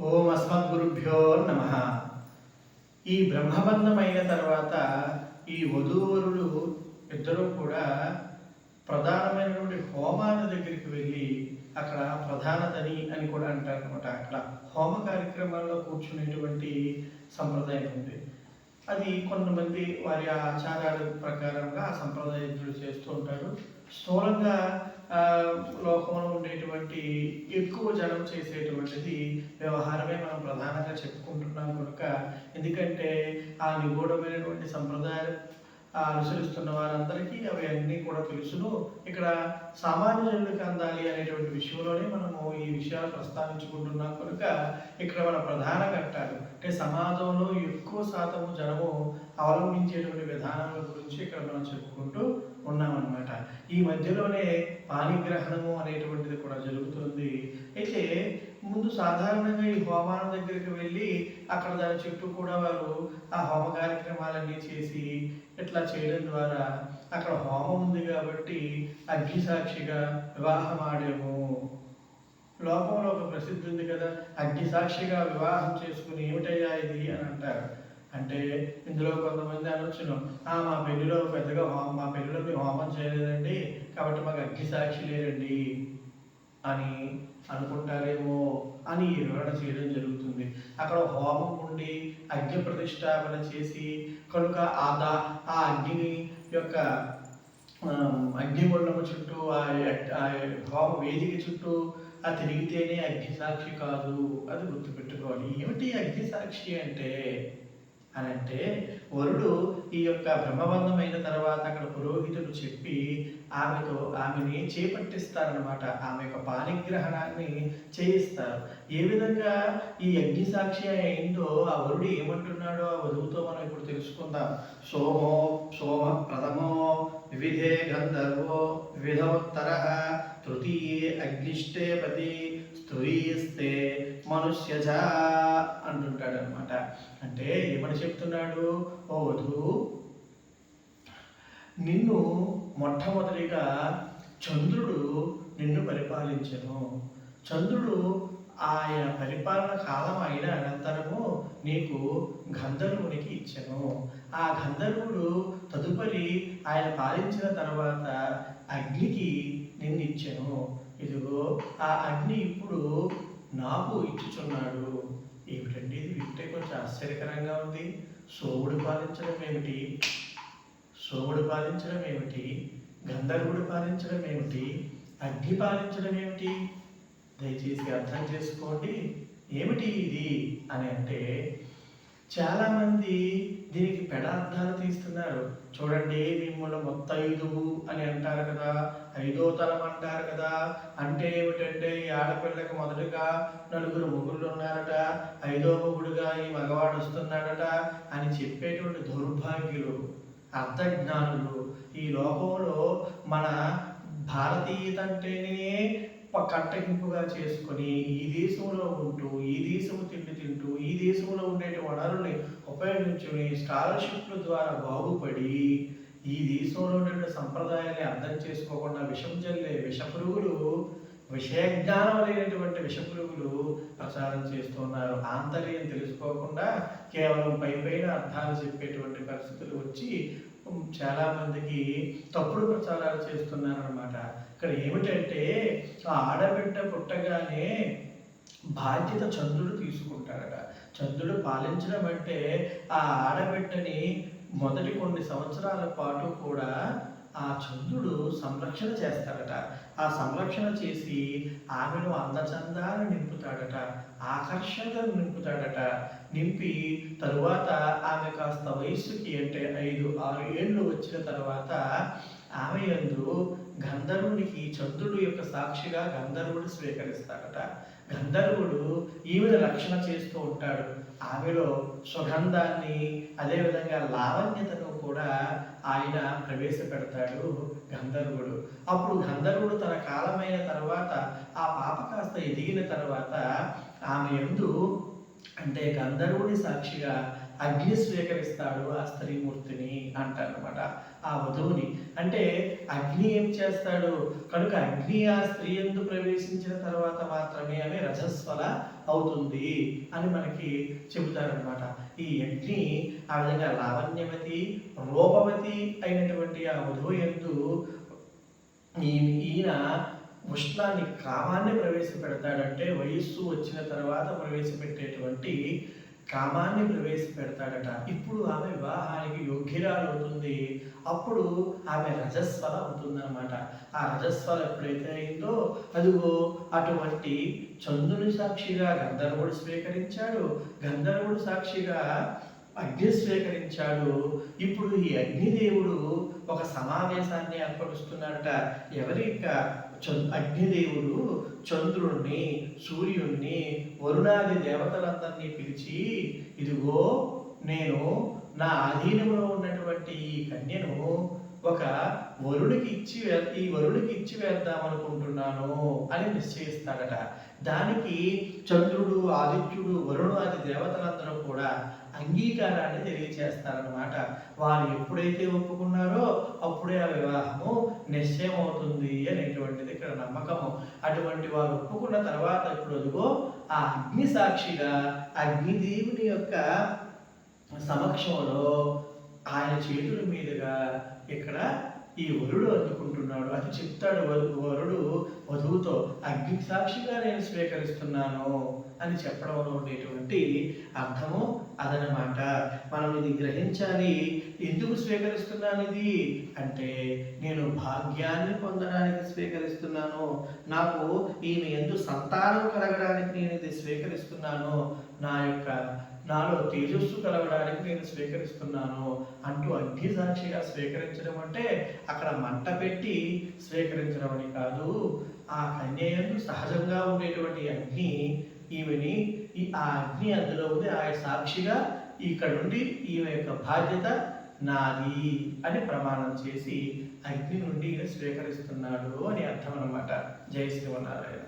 ఓం అస్మద్గురుభ్యో నమ. ఈ బ్రహ్మబంధమైన తర్వాత ఈ వధూవరులు ఇద్దరూ కూడా ప్రధానమైనటువంటి హోమాల దగ్గరికి వెళ్ళి అక్కడ ప్రధానతని అని కూడా అంటారు అనమాట అక్కడ హోమ కార్యక్రమాల్లో కూర్చునేటువంటి సంప్రదాయం ఉంది. అది కొంతమంది వారి ఆచారాల ప్రకారంగా ఆ సంప్రదాయాలు చేస్తూ ఉంటారు. స్థూలంగా లోకంలో ఉండేటువంటి ఎక్కువ జనం చేసేటువంటిది వ్యవహారమే మనం ప్రధానంగా చెప్పుకుంటున్నాం కనుక ఎందుకంటే ఆ నిగూఢమైనటువంటి సంప్రదాయాలు అనుసరిస్తున్న వారందరికీ అవి అన్నీ కూడా తెలుసును. ఇక్కడ సామాన్య జనులకు అందాలి అనేటువంటి విషయంలోనే మనము ఈ విషయాలు ప్రస్తావించుకుంటున్నాం కనుక ఇక్కడ మన ప్రధాన ఘట్టాలు. అంటే సమాజంలో ఎక్కువ శాతము జనము అవలంబించేటువంటి విధానాల గురించి ఇక్కడ మనం చెప్పుకుంటూ ఉన్నామన్నమాట. ఈ మధ్యలోనే పాణిగ్రహణము అనేటువంటిది కూడా జరుగుతుంది. అయితే ముందు సాధారణంగా ఈ హోమాల దగ్గరికి వెళ్ళి అక్కడ దాని చుట్టూ కూడా వారు ఆ హోమ కార్యక్రమాలన్నీ చేసి ఇట్లా చేయడం ద్వారా అక్కడ హోమం ఉంది కాబట్టి అగ్ని సాక్షిగా వివాహం ఆడాము. లోకంలో ఒక ప్రసిద్ధి ఉంది కదా అగ్ని సాక్షిగా వివాహం చేసుకుని ఏమిటయ్యా ఇది అని అంటారు. అంటే ఇందులో కొంతమంది అనొచ్చును "ఆ, మా పెళ్ళిలో పెద్దగా హోమ మా పెళ్ళిలో మీరు హోమం చేయలేదండి కాబట్టి మాకు అగ్ని సాక్షి లేరండి అని అనుకుంటారేమో అని వివరణ చేయడం జరుగుతుంది. అక్కడ హోమం ఉండి అగ్ని ప్రతిష్టాపన చేసి కనుక ఆ దా ఆ అగ్ని యొక్క ఆ, అగ్నిగుండము చుట్టూ ఆ ఆ హోమ వేదిక చుట్టూ ఆ తిరిగితేనే అగ్ని సాక్షి కాదు. అది గుర్తుపెట్టుకోవాలి. ఏమిటి అగ్ని సాక్షి అంటే? అని అంటే వరుడు ఈ యొక్క బ్రహ్మబంధమైన తర్వాత అక్కడ పురోహితుడు చెప్పి ఆమెతో ఆమెని చేపట్టిస్తారనమాట ఆమె యొక్క పాణిగ్రహణాన్ని చేయిస్తారు. ఏ విధంగా ఈ యజ్ఞ సాక్షి అయిందో ఆ వరుడు ఏమంటున్నాడో ఆ వధువుతో మనం ఇప్పుడు తెలుసుకుందాం. సోమో సోమ ప్రథమో వివిధే గంధర్వో వివిధోత్తర తృతీయే అగ్నిష్టే పతి స్తురీస్తే మనుష్యజ అంటుంటాడు అనమాట అంటే ఏమని చెప్తున్నాడు? ఓ వధువు నిన్ను మొట్టమొదటిగా చంద్రుడు నిన్ను పరిపాలించను. చంద్రుడు ఆయన పరిపాలన కాలం అయిన అనంతరము నీకు గంధర్వునికి ఇచ్చను. ఆ గంధర్వుడు తదుపరి ఆయన పాలించిన తర్వాత అగ్నికి నిన్ను ఇచ్చాను. ఇదిగో ఆ అగ్ని ఇప్పుడు నాకు ఇచ్చుచున్నాడు. ఏమిటండి ఇది? వింటే కొంచెం ఆశ్చర్యకరంగా ఉంది. సోముడు పాలించడం ఏమిటి? సోముడు పాలించడం ఏమిటి? గంధర్వుడు పాలించడం ఏమిటి? అగ్ని పాలించడం ఏమిటి? దయచేసి అర్థం చేసుకోండి. ఏమిటి ఇది? అని అంటే చాలామంది దీనికి పెడార్థాలు తీస్తున్నారు. చూడండి మిమ్మల్ని ఐదు అని అంటారు కదా ఐదో తరం అంటారు కదా. అంటే ఏమిటంటే ఈ ఆడపిల్లకి మొదటగా నలుగురు మొగుళ్ళు ఉన్నారట ఐదో మొగుడుగా ఈ మగవాడు వస్తున్నాడట అని చెప్పేటువంటి దౌర్భాగ్యులు అర్థజ్ఞానులు ఈ లోకంలో మన భారతీయత అంటేనే కట్టగింపుగా చేసుకొని ఈ దేశంలో ఉంటూ ఈ దేశము తిండి తింటూ ఈ దేశంలో ఉండే వనరుల్ని ఉపయోగించుకుని స్కాలర్షిప్ల ద్వారా బాగుపడి ఈ దేశంలో ఉండే సంప్రదాయాన్ని అర్థం చేసుకోకుండా విషం జల్లే విషపురుగులు విషయజ్ఞానం లేనటువంటి విషపురుగులు ప్రచారం చేస్తున్నారు. ఆంతర్యం తెలుసుకోకుండా కేవలం పై పైన అర్థాలు చెప్పేటువంటి పరిస్థితులు వచ్చి చాలామందికి చాలా మందికి తప్పుడు ప్రచారాలు చేస్తున్నారు అనమాట ఇక్కడ ఏమిటంటే ఆ ఆడబిడ్డ పుట్టగానే బాధ్యత చంద్రుడు తీసుకుంటాడట. చంద్రుడు పాలించడం అంటే ఆ ఆడబిడ్డని మొదటి కొన్ని సంవత్సరాల పాటు కూడా ఆ చంద్రుడు సంరక్షణ చేస్తాడట. ఆ సంరక్షణ చేసి ఆమెను అందచందాలు నింపుతాడట. ఆకర్షణను నింపుతాడట. నింపి తరువాత ఆమె కాస్త వయస్సుకి అంటే ఐదు ఆరు ఏళ్ళు వచ్చిన తర్వాత ఆమె యందు గంధర్వునికి చంద్రుడు యొక్క సాక్షిగా గంధర్వుడు స్వీకరిస్తాడట. గంధర్వుడు ఈమెను రక్షణ చేస్తూ ఉంటాడు. ఆమెలో సుగంధాన్ని అదేవిధంగా లావణ్యతను కూడా ఆయన ప్రవేశపెడతాడు గంధర్వుడు. అప్పుడు గంధర్వుడు తన కాలమైన తర్వాత ఆ పాప కాస్త ఎదిగిన తర్వాత ఆమె ఎందు అంటే గంధర్వుని సాక్షిగా అగ్ని స్వీకరిస్తాడు ఆ స్త్రీమూర్తిని అంటారనమాట ఆ వధువుని. అంటే అగ్ని ఏం చేస్తాడు? కనుక అగ్ని ఆ స్త్రీ ఎందు ప్రవేశించిన తర్వాత మాత్రమే ఆమె రజస్వల అవుతుంది అని మనకి చెబుతారనమాట ఈ అగ్ని ఆ విధంగా లావణ్యవతి రూపవతి అయినటువంటి ఆ వధువు ఎందు ఈయన ఉష్ణాన్ని కామాన్ని ప్రవేశపెడతాడంటే వయస్సు వచ్చిన తర్వాత ప్రవేశపెట్టేటువంటి కామాన్ని ప్రవేశపెడతాడట. ఇప్పుడు ఆమె వివాహానికి యోగ్యురాలు అవుతుంది అప్పుడు ఆమె రజస్వల అవుతుందన్నమాట. ఆ రజస్వల ఎప్పుడైతే అయిందో అదిగో అటువంటి చంద్రుని సాక్షిగా గంధర్వుడు స్వీకరించాడు. గంధర్వుడు సాక్షిగా అగ్ని స్వీకరించాడు. ఇప్పుడు ఈ అగ్నిదేవుడు ఒక సమావేశాన్ని ఏర్పరుస్తున్నాడట. ఎవరి యొక్క అగ్నిదేవుడు చంద్రుణ్ణి సూర్యుణ్ణి వరుణాది దేవతలందరినీ పిలిచి ఇదిగో నేను నా ఆధీనంలో ఉన్నటువంటి ఈ కన్యను ఒక వరుడికి ఇచ్చి ఈ వరుడికి ఇచ్చి వేద్దాం అనుకుంటున్నాను అని నిశ్చయిస్తాడట. దానికి చంద్రుడు ఆదిత్యుడు వరుణు ఆది దేవతలందరూ కూడా అంగీకారాన్ని తెలియచేస్తారనమాట వారు ఎప్పుడైతే ఒప్పుకున్నారో అప్పుడే ఆ వివాహము నిశ్చయం అవుతుంది అనేటువంటిది ఇక్కడ నమ్మకము. అటువంటి వారు ఒప్పుకున్న తర్వాత ఇప్పుడు ఆ అగ్ని సాక్షిగా అగ్నిదేవుని యొక్క సమక్షంలో ఆయన చేతుల మీదుగా ఇక్కడ ఈ వరుడు అందుకుంటున్నాడు. అది చెప్తాడు వరుడు వధువుతో అగ్ని సాక్షిగా నేను స్వీకరిస్తున్నాను అని చెప్పడంలో ఉండేటువంటి అర్థము అదనమాట మనం ఇది గ్రహించాలి. ఎందుకు స్వీకరిస్తున్నాను ఇది? అంటే నేను భాగ్యాన్ని పొందడానికి స్వీకరిస్తున్నాను. నాకు ఈమె ఎందు సంతానం కలగడానికి నేను ఇది స్వీకరిస్తున్నాను. నా యొక్క నాలో తేజస్సు కలగడానికి నేను స్వీకరిస్తున్నాను అంటూ అగ్ని సాక్షిగా స్వీకరించడం అంటే అక్కడ మంట పెట్టి స్వీకరించడం అని కాదు. ఆ కన్యయందు సహజంగా ఉండేటువంటి అగ్ని ఈమెని ఈ ఆ అగ్ని అందులో ఉంది. ఆ సాక్షిగా ఇక్కడ నుండి ఈమె యొక్క బాధ్యత నాది అని ప్రమాణం చేసి అగ్ని నుండి స్వీకరిస్తున్నాడు అని అర్థం అనమాట జై శ్రీవనారాయణ